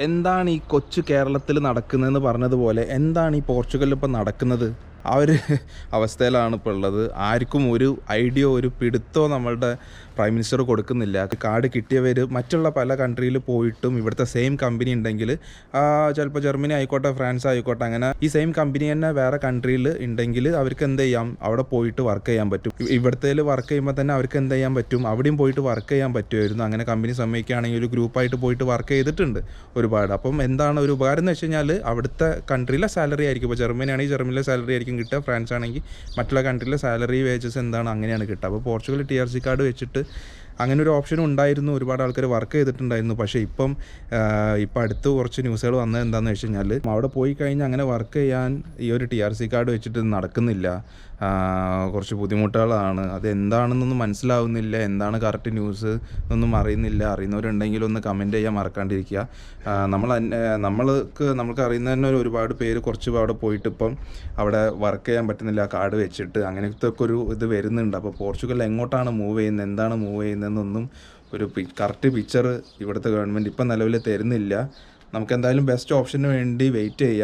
എന്താണ് ഈ കൊച്ചു കേരളത്തിൽ നടക്കുന്നതെന്ന് പറഞ്ഞതുപോലെ എന്താണ് ഈ പോർച്ചുഗലിൽ ഇപ്പോൾ നടക്കുന്നത്? ആ ഒരു അവസ്ഥയിലാണ് ഇപ്പോൾ ഉള്ളത്. ആർക്കും ഒരു ഐഡിയോ ഒരു പിടുത്തോ നമ്മളുടെ പ്രൈം മിനിസ്റ്റർ കൊടുക്കുന്നില്ല. കാർഡ് കിട്ടിയവർ മറ്റുള്ള പല കൺട്രിയിൽ പോയിട്ടും ഇവിടുത്തെ സെയിം കമ്പനി ഉണ്ടെങ്കിൽ ചിലപ്പോൾ ജർമ്മനി ആയിക്കോട്ടെ ഫ്രാൻസ് ആയിക്കോട്ടെ അങ്ങനെ ഈ സെയിം കമ്പനി തന്നെ വേറെ കൺട്രിയിൽ ഉണ്ടെങ്കിൽ അവർക്ക് എന്ത് ചെയ്യാം? അവിടെ പോയിട്ട് വർക്ക് ചെയ്യാൻ പറ്റും. ഇവിടുത്തെ വർക്ക് ചെയ്യുമ്പോൾ തന്നെ അവർക്ക് എന്ത് ചെയ്യാൻ പറ്റും? അവിടെയും പോയിട്ട് വർക്ക് ചെയ്യാൻ പറ്റുമായിരുന്നു. അങ്ങനെ കമ്പനി സമ്മതിക്കുകയാണെങ്കിൽ ഒരു ഗ്രൂപ്പായിട്ട് പോയിട്ട് വർക്ക് ചെയ്തിട്ടുണ്ട് ഒരുപാട്. അപ്പം എന്താണ് ഒരു ഉപകാരം എന്ന് വെച്ച് കഴിഞ്ഞാൽ അവിടുത്തെ കൺട്രിയിലെ സാലറി ആയിരിക്കും. ഇപ്പോൾ ജർമ്മനി ആണെങ്കിൽ ജർമ്മനിയിലെ സാലറി ആയിരിക്കും കിട്ടുക. ഫ്രാൻസ് ആണെങ്കിൽ മറ്റുള്ള കൺട്രിയിലെ സാലറി വേജസ് എന്താണ് അങ്ങനെയാണ് കിട്ടുക. അപ്പോൾ Portugal T R C card വെച്ചിട്ട് അങ്ങനെ ഒരു ഓപ്ഷൻ ഉണ്ടായിരുന്നു. ഒരുപാട് ആൾക്കാർ വർക്ക് ചെയ്തിട്ടുണ്ടായിരുന്നു. പക്ഷേ ഇപ്പം ഇപ്പം അടുത്ത് കുറച്ച് ന്യൂസുകൾ വന്നത് എന്താണെന്ന് വെച്ച് കഴിഞ്ഞാൽ അവിടെ പോയി കഴിഞ്ഞാൽ അങ്ങനെ വർക്ക് ചെയ്യാൻ ഈ ഒരു ടി ആർ സി കാർഡ് വെച്ചിട്ട് നടക്കുന്നില്ല. കുറച്ച് ബുദ്ധിമുട്ടുകളാണ്. അത് എന്താണെന്നൊന്നും മനസ്സിലാവുന്നില്ല. എന്താണ് കറക്റ്റ് ന്യൂസ് ഒന്നും അറിയുന്നില്ല. അറിയുന്നവരുണ്ടെങ്കിൽ ഒന്ന് കമന്റ് ചെയ്യാൻ മറക്കാണ്ടിരിക്കുക. നമ്മൾ നമ്മൾക്ക് നമ്മൾക്ക് നമുക്ക് അറിയുന്ന തന്നെ ഒരു ഒരുപാട് പേര് കുറച്ച് അവിടെ പോയിട്ട് ഇപ്പം അവിടെ വർക്ക് ചെയ്യാൻ പറ്റുന്നില്ല. കാർഡ് വെച്ചിട്ട് അങ്ങനത്തെ ഒക്കെ ഒരു ഇത് വരുന്നുണ്ട്. അപ്പോൾ പോർച്ചുഗൽ എങ്ങോട്ടാണ് മൂവ് ചെയ്യുന്നത്? എന്താണ് മൂവ് ചെയ്യുന്നതെന്നൊന്നും ഒരു കറക്റ്റ് പിക്ചർ ഇവിടുത്തെ ഗവൺമെന്റ് ഇപ്പം നിലവിൽ തരുന്നില്ല. നമുക്ക് എന്തായാലും ബെസ്റ്റ് ഓപ്ഷന് വേണ്ടി വെയിറ്റ് ചെയ്യാം.